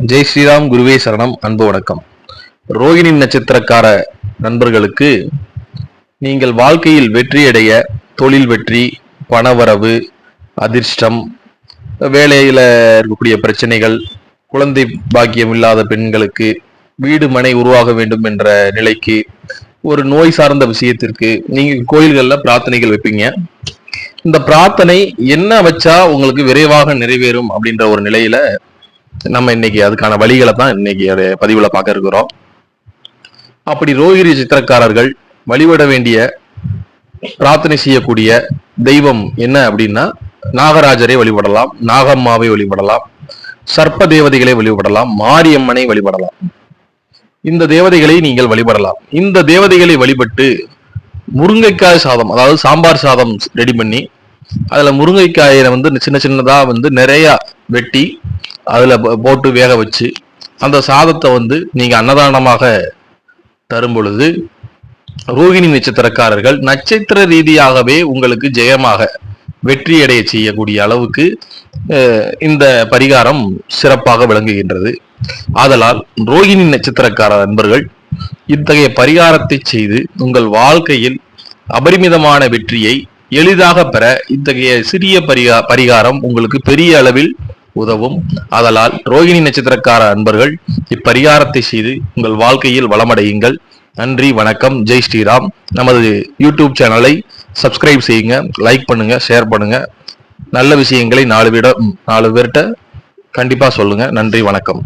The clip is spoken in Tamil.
ஜெய் ஸ்ரீராம் குருவே சரணம் அன்பு வணக்கம். ரோகிணி நட்சத்திரக்கார நண்பர்களுக்கு நீங்கள் வாழ்க்கையில் வெற்றியடைய தொழில் வெற்றி பணவரவு அதிர்ஷ்டம் வேலையில் இருக்கக்கூடிய பிரச்சனைகள் குழந்தை பாக்கியம் இல்லாத பெண்களுக்கு வீடு மனை உருவாக வேண்டும் என்ற நிலைக்கு ஒரு நோய் சார்ந்த விஷயத்திற்கு நீங்கள் கோயில்களில் பிரார்த்தனைகள் வைப்பீங்க. இந்த பிரார்த்தனை என்ன வச்சா உங்களுக்கு விரைவாக நிறைவேறும் அப்படின்ற ஒரு நிலையில நம்ம இன்னைக்கு அதுக்கான வழிகளை தான் இன்னைக்கு பதிவுல பார்க்க இருக்கிறோம். அப்படி ரோகிரி சித்திரக்காரர்கள் வழிபட வேண்டிய பிரார்த்தனை செய்யக்கூடிய தெய்வம் என்ன அப்படின்னா நாகராஜரை வழிபடலாம் நாகம்மாவை வழிபடலாம் சர்ப்ப தேவதைகளை வழிபடலாம் மாரியம்மனை வழிபடலாம். இந்த தேவதைகளை நீங்கள் வழிபடலாம். இந்த தேவதைகளை வழிபட்டு முருங்கைக்காய் சாதம் அதாவது சாம்பார் சாதம் ரெடி பண்ணி அதுல முருங்கைக்காயை வந்து சின்ன சின்னதா வந்து நிறைய வெட்டி அதில் போட்டு வேக வச்சு அந்த சாதத்தை வந்து நீங்கள் அன்னதானமாக தரும் பொழுது ரோகிணி நட்சத்திரக்காரர்கள் நட்சத்திர ரீதியாகவே உங்களுக்கு ஜெயமாக வெற்றியடைய செய்யக்கூடிய அளவுக்கு இந்த பரிகாரம் சிறப்பாக விளங்குகின்றது. ஆதலால் ரோகிணி நட்சத்திரக்கார நண்பர்கள் இத்தகைய பரிகாரத்தை செய்து உங்கள் வாழ்க்கையில் அபரிமிதமான வெற்றியை எளிதாக பெற இத்தகைய சிறிய பரிகா பரிகாரம் உங்களுக்கு பெரிய அளவில் உதவும். ஆதலால் ரோகிணி நட்சத்திரக்கார அன்பர்கள் இப்பரிகாரத்தை செய்து உங்கள் வாழ்க்கையில் வளமடையுங்கள். நன்றி வணக்கம். ஜெய் ஸ்ரீராம். நமது யூடியூப் சேனலை சப்ஸ்கிரைப் செய்யுங்க லைக் பண்ணுங்க ஷேர் பண்ணுங்க. நல்ல விஷயங்களை நாலு விட நாலு பேர்கிட்ட கண்டிப்பாக சொல்லுங்க. நன்றி வணக்கம்.